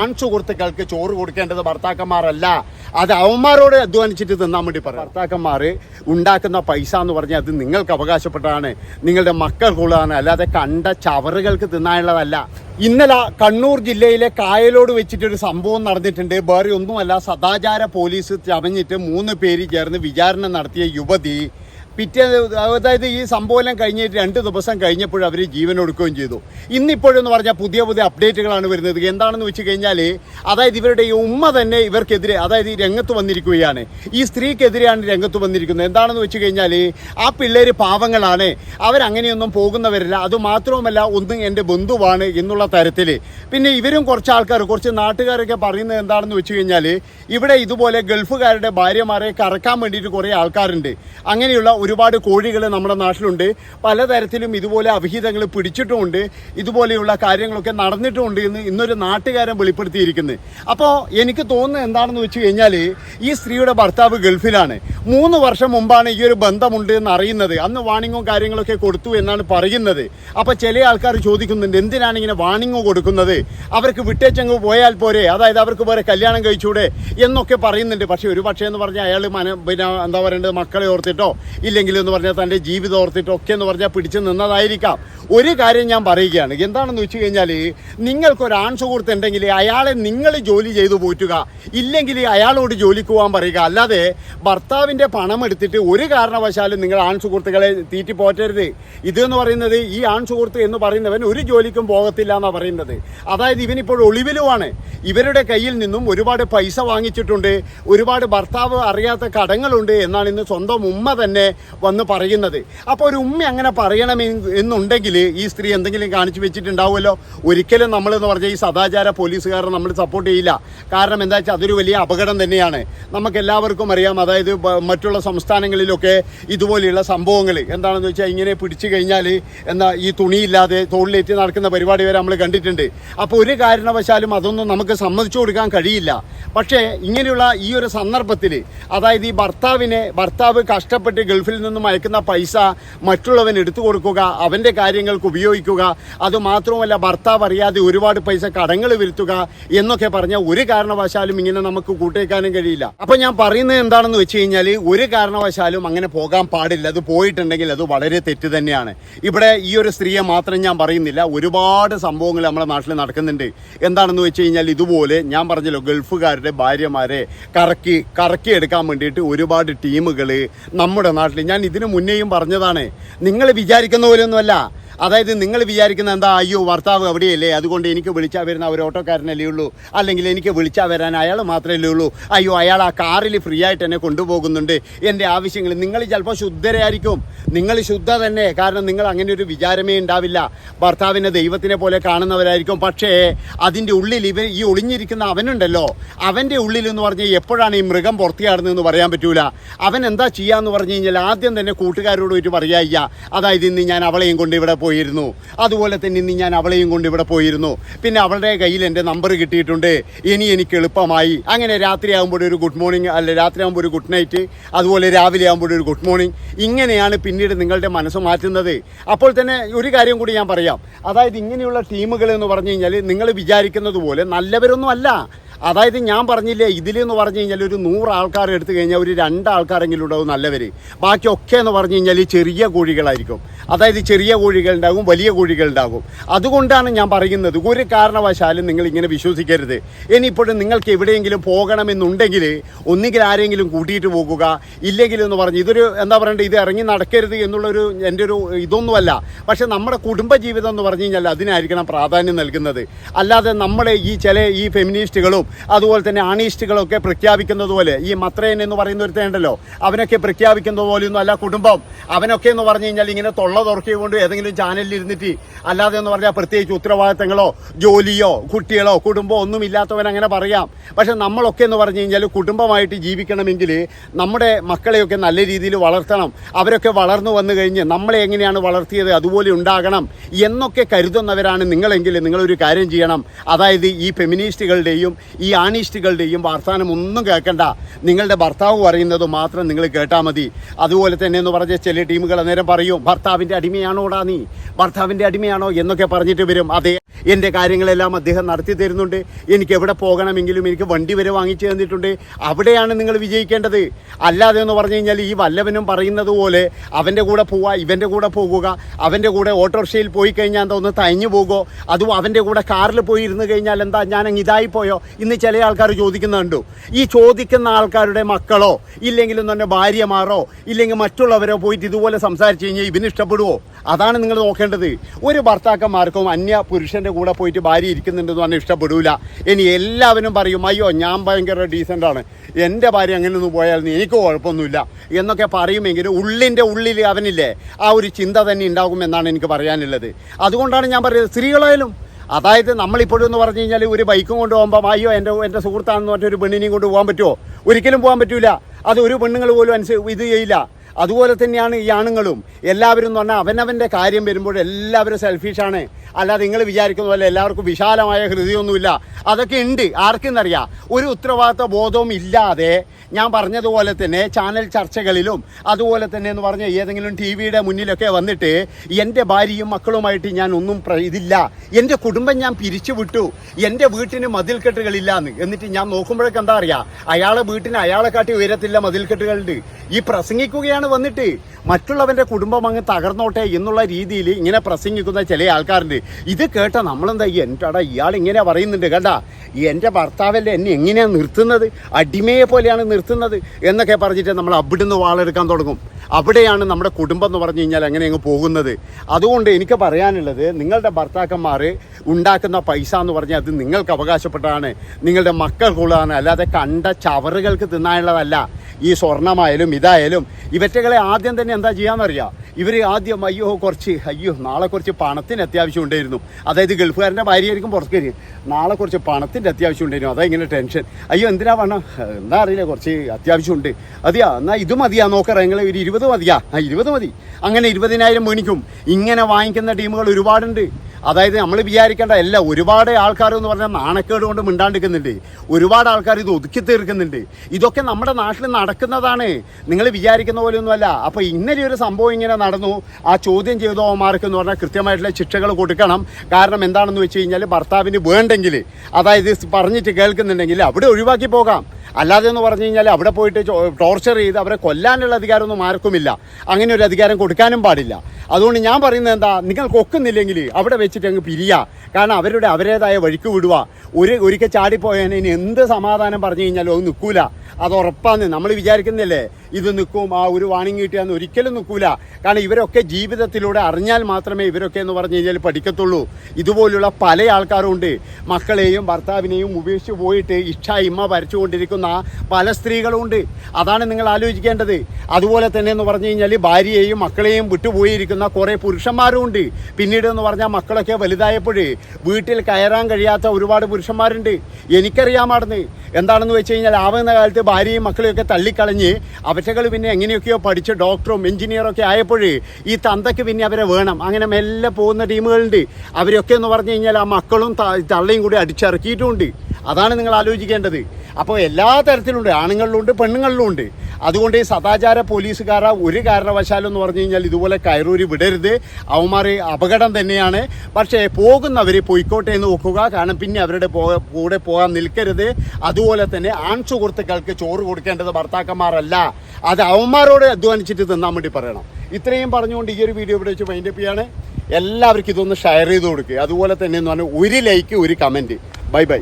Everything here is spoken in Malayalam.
ആൺ സുഹൃത്തുക്കൾക്ക് ചോറ് കൊടുക്കേണ്ടത് ഭർത്താക്കന്മാരല്ല. അത് അവന്മാരോട് അധ്വാനിച്ചിട്ട് തിന്നാൻ വേണ്ടി പറയും. ഭർത്താക്കന്മാർ ഉണ്ടാക്കുന്ന പൈസ എന്ന് പറഞ്ഞാൽ അത് നിങ്ങൾക്ക് അവകാശപ്പെട്ടതാണ്. നിങ്ങളുടെ മക്കൾക്കുള്ളതാണ്. അല്ലാതെ കണ്ട ചവറുകൾക്ക് തിന്നാനുള്ളതല്ല. ഇന്നലെ കണ്ണൂർ ജില്ലയിലെ കായലോട് വെച്ചിട്ടൊരു സംഭവം നടന്നിട്ടുണ്ട്. വേറെ ഒന്നുമല്ല സദാചാര പോലീസ് ചമഞ്ഞിട്ട് മൂന്ന് പേര് ചേർന്ന് വിചാരണ നടത്തിയ യുവതി പിറ്റേ അതായത് ഈ സംഭവം കഴിഞ്ഞിട്ട് രണ്ട് ദിവസം കഴിഞ്ഞപ്പോൾ അവർ ജീവൻ കൊടുക്കുകയും ചെയ്തു. ഇന്നിപ്പോഴെന്ന് പറഞ്ഞാൽ പുതിയ പുതിയ അപ്ഡേറ്റുകളാണ് വരുന്നത്. എന്താണെന്ന് വെച്ച് കഴിഞ്ഞാൽ അതായത് ഇവരുടെ ഈ ഉമ്മ തന്നെ ഇവർക്കെതിരെ അതായത് ഈ രംഗത്ത് വന്നിരിക്കുകയാണ്. ഈ സ്ത്രീക്കെതിരെയാണ് രംഗത്ത് വന്നിരിക്കുന്നത്. എന്താണെന്ന് വെച്ച് കഴിഞ്ഞാൽ ആ പിള്ളേർ പാവങ്ങളാണ്. അവരങ്ങനെയൊന്നും പോകുന്നവരില്ല. അതുമാത്രവുമല്ല ഒന്നും എന്റെ ബന്ധുവാണ് എന്നുള്ള തരത്തിൽ പിന്നെ ഇവരും കുറച്ച് ആൾക്കാർ കുറച്ച് നാട്ടുകാരൊക്കെ പറയുന്നത് എന്താണെന്ന് വെച്ച് കഴിഞ്ഞാൽ ഇവിടെ ഇതുപോലെ ഗൾഫുകാരുടെ ഭാര്യമാരെ കറക്കാൻ വേണ്ടിയിട്ട് കുറേ ആൾക്കാരുണ്ട്. അങ്ങനെയുള്ള ഒരുപാട് കോഴികൾ നമ്മുടെ നാട്ടിലുണ്ട്. പലതരത്തിലും ഇതുപോലെ അവിഹിതങ്ങൾ പിടിച്ചിട്ടുമുണ്ട്. ഇതുപോലെയുള്ള കാര്യങ്ങളൊക്കെ നടന്നിട്ടുമുണ്ട് എന്ന് ഇന്നൊരു നാട്ടുകാരൻ വെളിപ്പെടുത്തിയിരിക്കുന്നത് അപ്പോൾ എനിക്ക് തോന്നുന്നത് എന്താണെന്ന് വെച്ച് കഴിഞ്ഞാൽ ഈ സ്ത്രീയുടെ ഭർത്താവ് ഗൾഫിലാണ്. മൂന്ന് വർഷം മുമ്പാണ് ഈ ഒരു ബന്ധമുണ്ട് എന്ന് അറിയുന്നത്. അന്ന് വാണിങ്ങോ കാര്യങ്ങളൊക്കെ കൊടുത്തു എന്നാണ് പറയുന്നത്. അപ്പോൾ ചില ആൾക്കാർ ചോദിക്കുന്നുണ്ട് എന്തിനാണ് ഇങ്ങനെ വാണിങ്ങോ കൊടുക്കുന്നത്? അവർക്ക് വിട്ടേച്ചങ്ങ് പോയാൽ പോരെ. അതായത് അവർക്ക് വേറെ കല്യാണം കഴിച്ചൂടെ എന്നൊക്കെ പറയുന്നുണ്ട്. പക്ഷേ ഒരു പക്ഷേ എന്ന് പറഞ്ഞാൽ അയാൾ മന പിന്നെ എന്താ പറയേണ്ടത്? മക്കളെ ഓർത്തിട്ടോ? ഇല്ലെങ്കിൽ എന്ന് പറഞ്ഞാൽ തന്റെ ജീവിതം ഓർത്തിട്ടൊക്കെ എന്ന് പറഞ്ഞാൽ പിടിച്ചു നിന്നതായിരിക്കാം. ഒരു കാര്യം ഞാൻ പറയുകയാണ്. എന്താണെന്ന് വെച്ച് കഴിഞ്ഞാൽ നിങ്ങൾക്കൊരു ആൺ സുഹൃത്തുണ്ടെങ്കിൽ അയാളെ നിങ്ങൾ ജോലി ചെയ്തു പോറ്റുക. ഇല്ലെങ്കിൽ അയാളോട് ജോലിക്ക് പോകാൻ പറയുക. അല്ലാതെ ഭർത്താവിന്റെ പണം എടുത്തിട്ട് ഒരു കാരണവശാലും നിങ്ങൾ ആൺ സുഹൃത്തുക്കളെ തീറ്റി പോറ്റരുത്. ഇതെന്ന് പറയുന്നത് ഈ ആൺ സുഹൃത്ത് എന്ന് പറയുന്നവൻ ഒരു ജോലിക്കും പോകത്തില്ല എന്നാണ് പറയുന്നത്. അതായത് ഇവനിപ്പോൾ ഒളിവിലുമാണ്. ഇവരുടെ കയ്യിൽ നിന്നും ഒരുപാട് പൈസ വാങ്ങിച്ചിട്ടുണ്ട്. ഒരുപാട് ഭർത്താവ് അറിയാത്ത കടങ്ങളുണ്ട് എന്നാണ് ഇന്ന് സ്വന്തം ഉമ്മ തന്നെ വന്ന് പറയുന്നത്. അപ്പോൾ ഒരു ഉമ്മ അങ്ങനെ പറയണം എന്നുണ്ടെങ്കിൽ ഈ സ്ത്രീ എന്തെങ്കിലും കാണിച്ചു വെച്ചിട്ടുണ്ടാവുമല്ലോ? ഒരിക്കലും നമ്മളെന്ന് പറഞ്ഞാൽ ഈ സദാചാര പോലീസുകാരെ നമ്മൾ സപ്പോർട്ട് ചെയ്യില്ല. കാരണം എന്താ വെച്ചാൽ അതൊരു വലിയ അപകടം തന്നെയാണ്. നമുക്ക് എല്ലാവർക്കും അറിയാം അതായത് മറ്റുള്ള സംസ്ഥാനങ്ങളിലൊക്കെ ഇതുപോലെയുള്ള സംഭവങ്ങൾ എന്താണെന്ന് വെച്ചാൽ ഇങ്ങനെ പിടിച്ചു കഴിഞ്ഞാൽ എന്താ ഈ തുണിയില്ലാതെ തോളിലേറ്റി നടക്കുന്ന പരിപാടി വരെ നമ്മൾ കണ്ടിട്ടുണ്ട്. അപ്പോൾ ഒരു കാരണവശാലും അതൊന്നും നമുക്ക് സമ്മതിച്ചു കൊടുക്കാൻ കഴിയില്ല. പക്ഷേ ഇങ്ങനെയുള്ള ഈ ഒരു സന്ദർഭത്തിൽ അതായത് ഈ ഭർത്താവിനെ ഭർത്താവ് കഷ്ടപ്പെട്ട് ഗൾഫിൽ നിന്നും അയക്കുന്ന പൈസ മറ്റുള്ളവൻ എടുത്തു കൊടുക്കുക അവന്റെ കാര്യങ്ങൾക്ക് ഉപയോഗിക്കുക. അതുമാത്രമല്ല ഭർത്താവ് അറിയാതെ ഒരുപാട് പൈസ കടങ്ങൾ വരുത്തുക എന്നൊക്കെ പറഞ്ഞാൽ ഒരു കാരണവശാലും ഇങ്ങനെ നമുക്ക് കൂട്ടേക്കാനും കഴിയില്ല. അപ്പോൾ ഞാൻ പറയുന്നത് എന്താണെന്ന് വെച്ച് കഴിഞ്ഞാൽ ഒരു കാരണവശാലും അങ്ങനെ പോകാൻ പാടില്ല. അത് പോയിട്ടുണ്ടെങ്കിൽ അത് വളരെ തെറ്റ് തന്നെയാണ്. ഇവിടെ ഈ ഒരു സ്ത്രീയെ മാത്രം ഞാൻ പറയുന്നില്ല. ഒരുപാട് സംഭവങ്ങൾ നമ്മുടെ നാട്ടിൽ നടക്കുന്നുണ്ട്. എന്താണെന്ന് വെച്ച് കഴിഞ്ഞാൽ ഇതുപോലെ ഞാൻ പറഞ്ഞല്ലോ ഗൾഫുകാരുടെ ഭാര്യമാരെ കറക്കി കറക്കി എടുക്കാൻ വേണ്ടിയിട്ട് ഒരുപാട് ടീമുകൾ നമ്മുടെ നാട്ടിൽ ഞാൻ ഇതിനു മുന്നേയും പറഞ്ഞതാണ്. നിങ്ങൾ വിചാരിക്കുന്ന പോലെയൊന്നുമല്ല. അതായത് നിങ്ങൾ വിചാരിക്കുന്ന എന്താ അയ്യോ ഭർത്താവ് അവിടെയല്ലേ? അതുകൊണ്ട് എനിക്ക് വിളിച്ചാൽ വരുന്ന ഒരു ഓട്ടോക്കാരനല്ലേ ഉള്ളൂ. അല്ലെങ്കിൽ എനിക്ക് വിളിച്ചാൽ വരാൻ അയാൾ മാത്രമല്ലേ ഉള്ളൂ. അയ്യോ അയാൾ ആ കാറിൽ ഫ്രീ ആയിട്ട് എന്നെ കൊണ്ടുപോകുന്നുണ്ട്. എന്റെ ആവശ്യങ്ങൾ നിങ്ങൾ ചിലപ്പോൾ ശുദ്ധരായിരിക്കും. നിങ്ങൾ ശുദ്ധ തന്നെ. കാരണം നിങ്ങൾ അങ്ങനെ ഒരു വിചാരമേ ഉണ്ടാവില്ല. ഭർത്താവിനെ ദൈവത്തിനെ പോലെ കാണുന്നവരായിരിക്കും. പക്ഷേ അതിന്റെ ഉള്ളിൽ ഇവൻ ഈ ഒളിഞ്ഞിരിക്കുന്ന അവനുണ്ടല്ലോ. അവന്റെ ഉള്ളിൽ എന്ന് പറഞ്ഞാൽ എപ്പോഴാണ് ഈ മൃഗം പുറത്തിയാടുന്നതെന്ന് പറയാൻ പറ്റൂല. അവൻ എന്താ ചെയ്യാന്ന് പറഞ്ഞു കഴിഞ്ഞാൽ ആദ്യം തന്നെ കൂട്ടുകാരോട് പോയിട്ട് പറയാ അതായത് ഇന്ന് ഞാൻ അവളെയും കൊണ്ട് ഇവിടെ പോയിരുന്നു. അതുപോലെ തന്നെ ഇന്ന് ഞാൻ അവളെയും കൊണ്ട് ഇവിടെ പോയിരുന്നു. പിന്നെ അവളുടെ കയ്യിൽ എന്റെ നമ്പർ കിട്ടിയിട്ടുണ്ട്. ഇനി എനിക്ക് എളുപ്പമായി. അങ്ങനെ രാത്രി രാത്രിയാകുമ്പോൾ ഒരു ഗുഡ് മോർണിംഗ് അല്ല രാത്രി രാത്രിയാകുമ്പോൾ ഒരു ഗുഡ് നൈറ്റ് അതുപോലെ രാവിലെ ആകുമ്പോൾ ഒരു ഗുഡ് മോർണിംഗ് ഇങ്ങനെയാണ് പിന്നീട് നിങ്ങളുടെ മനസ്സ് മാറ്റുന്നത്. അപ്പോൾ തന്നെ ഒരു കാര്യം കൂടി ഞാൻ പറയാം. അതായത് ഇങ്ങനെയുള്ള ടീമുകൾ എന്ന് പറഞ്ഞു കഴിഞ്ഞാൽ നിങ്ങൾ വിചാരിക്കുന്നത് പോലെ നല്ലവരൊന്നും അല്ല. അതായത് ഞാൻ പറഞ്ഞില്ലേ ഇതിലെന്ന് പറഞ്ഞു കഴിഞ്ഞാൽ ഒരു നൂറ് ആൾക്കാർ എടുത്തു കഴിഞ്ഞാൽ ഒരു രണ്ട് ആൾക്കാരെങ്കിലും ഉണ്ടാവും നല്ലവർ ബാക്കിയൊക്കെ എന്ന് പറഞ്ഞു കഴിഞ്ഞാൽ ചെറിയ കോഴികളായിരിക്കും. അതായത് ചെറിയ കോഴികളുണ്ടാകും വലിയ കോഴികളുണ്ടാകും അതുകൊണ്ടാണ് ഞാൻ പറയുന്നത് ഒരു കാരണവശാലും നിങ്ങൾ ഇങ്ങനെ വിശ്വസിക്കരുത്. ഇനിയിപ്പോഴും നിങ്ങൾക്ക് എവിടെയെങ്കിലും പോകണമെന്നുണ്ടെങ്കിൽ ഒന്നുകിൽ ആരെങ്കിലും കൂട്ടിയിട്ട് പോകുക ഇല്ലെങ്കിൽ എന്ന് പറഞ്ഞ് ഇതൊരു എന്താ പറയണ്ടത് ഇത് ഇറങ്ങി നടക്കരുത് എന്നുള്ളൊരു എന്റെ ഒരു ഇതൊന്നുമല്ല. പക്ഷെ നമ്മുടെ കുടുംബജീവിതം എന്ന് പറഞ്ഞു കഴിഞ്ഞാൽ അതിനായിരിക്കണം പ്രാധാന്യം നൽകുന്നത്. അല്ലാതെ നമ്മളെ ഈ ചില ഈ ഫെമിനിസ്റ്റുകളും അതുപോലെ തന്നെ ആണീസ്റ്റുകളൊക്കെ പ്രഖ്യാപിക്കുന്നത് പോലെ ഈ മത്രയൻ എന്ന് പറയുന്ന ഒരുത്തനുണ്ടല്ലോ അവനൊക്കെ പ്രഖ്യാപിക്കുന്നത് പോലെയൊന്നും അല്ല കുടുംബം. അവനൊക്കെ എന്ന് പറഞ്ഞു കഴിഞ്ഞാൽ ഇങ്ങനെ തൊള്ള തുറക്കിക്കൊണ്ട് ഏതെങ്കിലും ചാനലിൽ ഇരുന്നിട്ട് അല്ലാതെ എന്ന് പറഞ്ഞാൽ പ്രത്യേകിച്ച് ഉത്തരവാദിത്തങ്ങളോ ജോലിയോ കുട്ടികളോ കുടുംബമോ ഒന്നും ഇല്ലാത്തവൻ അങ്ങനെ പറയാം. പക്ഷെ നമ്മളൊക്കെ എന്ന് പറഞ്ഞു കഴിഞ്ഞാൽ കുടുംബമായിട്ട് ജീവിക്കണമെങ്കിൽ നമ്മുടെ മക്കളെയൊക്കെ നല്ല രീതിയിൽ വളർത്തണം. അവരൊക്കെ വളർന്നു വന്നു കഴിഞ്ഞ് നമ്മളെ എങ്ങനെയാണ് വളർത്തിയത് അതുപോലെ ഉണ്ടാകണം എന്നൊക്കെ കരുതുന്നവരാണ് നിങ്ങളെങ്കിൽ നിങ്ങളൊരു കാര്യം ചെയ്യണം. അതായത് ഈ ഫെമിനിസ്റ്റുകളുടെയും ഈ ആണിസ്റ്റുകളുടെയും വാർത്താനം ഒന്നും കേൾക്കണ്ട. നിങ്ങളുടെ ഭർത്താവ് പറയുന്നത് മാത്രം നിങ്ങൾ കേട്ടാൽ മതി. അതുപോലെ തന്നെ എന്ന് പറഞ്ഞ ചില ടീമുകൾ അന്നേരം പറയും ഭർത്താവിന്റെ അടിമയാണോടാ നീ? ഭർത്താവിന്റെ അടിമയാണോ? എന്നൊക്കെ പറഞ്ഞിട്ട് വരും. അതെ എന്റെ കാര്യങ്ങളെല്ലാം അദ്ദേഹം നടത്തി തരുന്നുണ്ട്. എനിക്ക് എവിടെ പോകണമെങ്കിലും എനിക്ക് വണ്ടി വരെ വാങ്ങിച്ചു തന്നിട്ടുണ്ട്. അവിടെയാണ് നിങ്ങൾ വിജയിക്കേണ്ടത്. അല്ലാതെ എന്ന് പറഞ്ഞു കഴിഞ്ഞാൽ ഈ വല്ലവനും പറയുന്നത് പോലെ അവന്റെ കൂടെ പോവുക ഇവന്റെ കൂടെ പോകുക അവന്റെ കൂടെ ഓട്ടോറിക്ഷയിൽ പോയി കഴിഞ്ഞാൽ എന്താ ഒന്ന് തയഞ്ഞു പോകുമോ അതും അവന്റെ കൂടെ കാറിൽ പോയി ഇരുന്ന് കഴിഞ്ഞാൽ എന്താ ഞാൻ അങ്ങ് ഇതായി പോയോ ഇന്ന് ചില ആൾക്കാർ ചോദിക്കുന്നുണ്ടോ ഈ ചോദിക്കുന്ന ആൾക്കാരുടെ മക്കളോ ഇല്ലെങ്കിൽ തന്നെ ഭാര്യമാരോ ഇല്ലെങ്കിൽ മറ്റുള്ളവരോ പോയിട്ട് ഇതുപോലെ സംസാരിച്ചു കഴിഞ്ഞാൽ ഇവന് ഇഷ്ടപ്പെടുവോ? അതാണ് നിങ്ങൾ നോക്കേണ്ടത്. ഒരു ഭർത്താക്കന്മാർക്കും അന്യ പുരുഷന്റെ കൂടെ പോയിട്ട് ഭാര്യ ഇരിക്കുന്നുണ്ടെന്ന് പറഞ്ഞാൽ ഇഷ്ടപ്പെടൂല. ഇനി എല്ലാവരും പറയും അയ്യോ ഞാൻ ഭയങ്കര ഡീസന്റാണ് എന്റെ ഭാര്യ അങ്ങനെ ഒന്ന് പോയാൽ എനിക്ക് കുഴപ്പമൊന്നുമില്ല. എന്നൊക്കെ പറയുമെങ്കിലും ഉള്ളിന്റെ ഉള്ളിൽ അവനില്ലേ ആ ഒരു ചിന്ത തന്നെ ഉണ്ടാകുമെന്നാണ് എനിക്ക് പറയാനുള്ളത്. അതുകൊണ്ടാണ് ഞാൻ പറയുന്നത് സ്ത്രീകളായാലും അതായത് നമ്മളിപ്പോഴും എന്ന് പറഞ്ഞു കഴിഞ്ഞാൽ ഒരു ബൈക്കും കൊണ്ട് പോകുമ്പോൾ അയ്യോ എന്റെ എന്റെ സുഹൃത്താണെന്ന് പറഞ്ഞിട്ട് ഒരു പെണ്ണിനെയും കൊണ്ട് പോകാൻ പറ്റുമോ? ഒരിക്കലും പോകാൻ പറ്റില്ല അത് ഒരു പെണ്ണുങ്ങൾ പോലും അനുസരിച്ച് ഇത് ചെയ്യില്ല. അതുപോലെ തന്നെയാണ് ഈ ആണുങ്ങളും. എല്ലാവരും എന്ന് പറഞ്ഞാൽ അവനവന്റെ കാര്യം വരുമ്പോൾ എല്ലാവരും സെൽഫിഷാണ് അല്ലാതെ നിങ്ങൾ വിചാരിക്കുന്ന പോലെ എല്ലാവർക്കും വിശാലമായ ഹൃദയമൊന്നുമില്ല. അതൊക്കെ ഉണ്ട്. ആർക്കെന്നറിയാം? ഒരു ഉത്തരവാദിത്വ ബോധവും ഇല്ലാതെ ഞാൻ പറഞ്ഞതുപോലെ തന്നെ ചാനൽ ചർച്ചകളിലും അതുപോലെ തന്നെ എന്ന് പറഞ്ഞ ഏതെങ്കിലും ടി വിയുടെ മുന്നിലൊക്കെ വന്നിട്ട് എന്റെ ഭാര്യയും മക്കളുമായിട്ട് ഞാൻ ഒന്നും ഇതില്ല. എന്റെ കുടുംബം ഞാൻ പിരിച്ചു വിട്ടു. എന്റെ വീട്ടിന് മതിൽക്കെട്ടുകളില്ലാന്ന്. എന്നിട്ട് ഞാൻ നോക്കുമ്പോഴൊക്കെ എന്താ അറിയാ? അയാളെ വീട്ടിന് അയാളെ കാട്ടി ഉയരത്തില്ല മതിൽക്കെട്ടുകളുണ്ട്. ഈ പ്രസംഗിക്കുകയാണ് വന്നിട്ട് മറ്റുള്ളവന്റെ കുടുംബം അങ്ങ് തകർന്നോട്ടെ എന്നുള്ള രീതിയിൽ ഇങ്ങനെ പ്രസംഗിക്കുന്ന ചില ആൾക്കാരുണ്ട്. ഇത് കേട്ട നമ്മളെന്താ എന്റെ ഇയാൾ ഇങ്ങനെ പറയുന്നുണ്ട് കേട്ടാ എന്റെ ഭർത്താവല്ലേ എന്നെ എങ്ങനെയാണ് നിർത്തുന്നത്? അടിമയെ പോലെയാണ് നിർത്തുന്നത് എന്നൊക്കെ പറഞ്ഞിട്ട് നമ്മൾ അവിടുന്ന് വാളെടുക്കാൻ തുടങ്ങും. അവിടെയാണ് നമ്മുടെ കുടുംബം എന്ന് പറഞ്ഞു കഴിഞ്ഞാൽ അങ്ങനെ അങ്ങ് പോകുന്നത്. അതുകൊണ്ട് എനിക്ക് പറയാനുള്ളത് നിങ്ങളുടെ ഭർത്താക്കന്മാർ ഉണ്ടാക്കുന്ന പൈസ എന്ന് പറഞ്ഞാൽ അത് നിങ്ങൾക്ക് അവകാശപ്പെട്ടതാണ്. നിങ്ങളുടെ മക്കൾക്കുള്ളതാണ് അല്ലാതെ കണ്ട ചവറുകൾക്ക് തിന്നാനുള്ളതല്ല. ഈ സ്വർണമായാലും ഇതായാലും ഇവറ്റകളെ ആദ്യം തന്നെ എന്താ ചെയ്യാമെന്നറിയാം ഇവർ ആദ്യം അയ്യോ കുറച്ച് അയ്യോ നാളെ കുറച്ച് പണത്തിന് അത്യാവശ്യം ഉണ്ടായിരുന്നു. അതായത് ഗൾഫുകാരന്റെ ഭാര്യയായിരിക്കും പുറത്തേക്ക് നാളെ കുറച്ച് പണത്തിന്റെ അത്യാവശ്യം ഉണ്ടായിരുന്നു. അതാ ഇങ്ങനെ ടെൻഷൻ. അയ്യോ എന്തിനാ പണം എന്താ അറിയില്ല കുറച്ച് അത്യാവശ്യമുണ്ട് അതെയാ എന്നാൽ ഇത് മതിയാ നോക്കറ നിങ്ങൾ ഒരു ഇരുപത് മതിയാ. ആ ഇരുപത് മതി. അങ്ങനെ ഇരുപതിനായിരം മേണിക്കും ഇങ്ങനെ വാങ്ങിക്കുന്ന ടീമുകൾ ഒരുപാടുണ്ട്. അതായത് നമ്മൾ വിചാരിക്കേണ്ട അല്ല ഒരുപാട് ആൾക്കാർ എന്ന് പറഞ്ഞാൽ നാണക്കേട് കൊണ്ട് മിണ്ടാണ്ടിരിക്കുന്നുണ്ട്. ഒരുപാട് ആൾക്കാർ ഇത് ഒതുക്കി തീർക്കുന്നുണ്ട്. ഇതൊക്കെ നമ്മുടെ നാട്ടിൽ നടക്കുന്നതാണ്. നിങ്ങൾ വിചാരിക്കുന്ന പോലെയൊന്നുമല്ല. അപ്പോൾ ഇന്നലെ ഒരു സംഭവം ഇങ്ങനെ നടന്നു. ആ ചോദ്യം ചെയ്തവന്മാർക്ക് എന്ന് പറഞ്ഞാൽ കൃത്യമായിട്ടുള്ള ശിക്ഷകൾ കൊടുക്കണം. കാരണം എന്താണെന്ന് വെച്ച് കഴിഞ്ഞാൽ ഭർത്താവിന് വേണ്ടെങ്കിൽ അതായത് പറഞ്ഞിട്ട് കേൾക്കുന്നുണ്ടെങ്കിൽ അവിടെ ഒഴിവാക്കി പോകാം. അല്ലാതെ എന്ന് പറഞ്ഞു കഴിഞ്ഞാൽ അവിടെ പോയിട്ട് ടോർച്ചർ ചെയ്ത് അവരെ കൊല്ലാനുള്ള അധികാരമൊന്നും ആർക്കുമില്ല. അങ്ങനെ ഒരു അധികാരം കൊടുക്കാനും പാടില്ല. അതുകൊണ്ട് ഞാൻ പറയുന്നത് എന്താ നിങ്ങൾക്ക് ഒക്കുന്നില്ലെങ്കിൽ അവിടെ വെച്ചിട്ട് അങ്ങ് പിരിയ. കാരണം അവരുടെ അവരുടേതായ വഴിക്ക് വിടുക ഒരു ഒരിക്കൽ ചാടിപ്പോയതിന് ഇനി എന്ത് സമാധാനം പറഞ്ഞു കഴിഞ്ഞാലും അത് നിൽക്കൂല. അത് ഉറപ്പാന്ന്. നമ്മൾ വിചാരിക്കുന്നില്ലേ? ഇത് നിൽക്കും ആ ഒരു വാണിംഗ് കിട്ടിയാന്ന്. ഒരിക്കലും നിൽക്കൂല. കാരണം ഇവരൊക്കെ ജീവിതത്തിലൂടെ അറിഞ്ഞാൽ മാത്രമേ ഇവരൊക്കെ എന്ന് പറഞ്ഞു കഴിഞ്ഞാൽ പഠിക്കത്തുള്ളൂ. ഇതുപോലുള്ള പല ആൾക്കാരും ഉണ്ട്. മക്കളെയും ഭർത്താവിനെയും ഉപേക്ഷിച്ച് പോയിട്ട് ഇഷ്ട ഇമ്മ വരച്ചുകൊണ്ടിരിക്കുന്ന പല സ്ത്രീകളും ഉണ്ട്. അതാണ് നിങ്ങൾ ആലോചിക്കേണ്ടത്. അതുപോലെ തന്നെ എന്ന് പറഞ്ഞു കഴിഞ്ഞാൽ ഭാര്യയെയും മക്കളെയും വിട്ടുപോയിരിക്കുന്ന കുറേ പുരുഷന്മാരും ഉണ്ട്. പിന്നീട് എന്ന് പറഞ്ഞാൽ മക്കളൊക്കെ വലുതായപ്പോഴ് വീട്ടിൽ കയറാൻ കഴിയാത്ത ഒരുപാട് പുരുഷന്മാരുണ്ട്. എനിക്കറിയാമായിരുന്നു എന്താണെന്ന് വെച്ച് കഴിഞ്ഞാൽ ആവുന്ന കാലത്ത് ഭാര്യയും മക്കളെയൊക്കെ തള്ളിക്കളഞ്ഞ് അവറ്റകൾ പിന്നെ എങ്ങനെയൊക്കെയോ പഠിച്ച് ഡോക്ടറും എഞ്ചിനീയറും ഒക്കെ ആയപ്പോൾ ഈ തന്തയ്ക്ക് പിന്നെ അവരെ വേണം. അങ്ങനെ മെല്ലെ പോകുന്ന ടീമുകളുണ്ട്. അവരൊക്കെ എന്ന് പറഞ്ഞു കഴിഞ്ഞാൽ ആ മക്കളും തള്ളയും കൂടി അടിച്ചിറക്കിയിട്ടുമുണ്ട് അതാണ് നിങ്ങൾ ആലോചിക്കേണ്ടത്. അപ്പോൾ എല്ലാ തരത്തിലുണ്ട്. ആണുങ്ങളിലുണ്ട് പെണ്ണുങ്ങളിലുണ്ട്. അതുകൊണ്ട് ഈ സദാചാര പോലീസുകാര ഒരു കാരണവശാലും എന്ന് പറഞ്ഞു കഴിഞ്ഞാൽ ഇതുപോലെ കയറൂരി വിടരുത്. അവന്മാർ അപകടം തന്നെയാണ്. പക്ഷേ പോകുന്നവർ പൊയ്ക്കോട്ടെ എന്ന് നോക്കുക. കാരണം പിന്നെ അവരുടെ കൂടെ പോകാൻ നിൽക്കരുത്. അതുപോലെ തന്നെ ആൺ സുഹൃത്തുക്കൾക്ക് ചോറ് കൊടുക്കേണ്ടത് ഭർത്താക്കന്മാരല്ല. അത് അവന്മാരോട് അധ്വാനിച്ചിട്ട് തിന്നാൻ വേണ്ടി പറയണം. ഇത്രയും പറഞ്ഞുകൊണ്ട് ഈ ഒരു വീഡിയോ ഇവിടെ വെച്ച് മൈൻഡപ്പ് ചെയ്യാണ്. എല്ലാവർക്കും ഇതൊന്ന് ഷെയർ ചെയ്ത് കൊടുക്കുക അതുപോലെ തന്നെ എന്ന് പറഞ്ഞാൽ ഒരു ലൈക്ക് ഒരു കമന്റ് ബൈ ബൈ